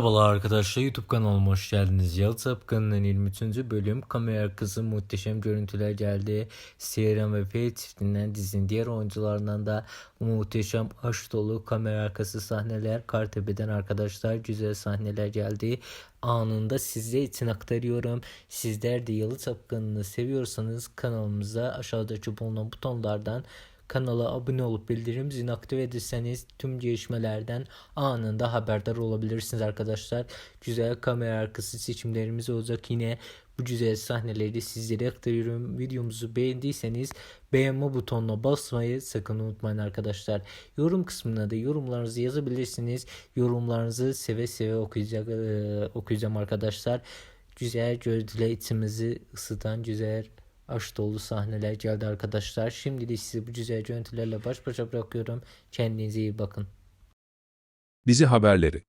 Merhabalar arkadaşlar YouTube kanalıma hoş geldiniz. Yalı Sapkan'ın 23. bölüm kamera arkası muhteşem görüntüler geldi. Seyran ve Ferit çiftinden dizinin diğer oyuncularından da muhteşem aşk dolu kamera arkası sahneler Kartepe'den arkadaşlar güzel sahneler geldi. Anında sizler için aktarıyorum. Sizler de Yalı Sapkan'ını seviyorsanız kanalımıza aşağıdaki bulunan butonlardan Kanala abone olup bildirim zilini aktif ederseniz tüm gelişmelerden anında haberdar olabilirsiniz arkadaşlar. Güzel kamera arkası seçimlerimiz olacak yine. Bu güzel sahneleri sizlere aktarıyorum. Videomuzu beğendiyseniz beğenme butonuna basmayı sakın unutmayın arkadaşlar. Yorum kısmına da yorumlarınızı yazabilirsiniz. Yorumlarınızı seve seve okuyacak, e, okuyacağım arkadaşlar. Güzel görüntüler içimizi ısıtan güzel aşk dolu sahneler geldi arkadaşlar. Şimdi de sizi bu güzel görüntülerle baş başa bırakıyorum. Kendinize iyi bakın. Dizi haberleri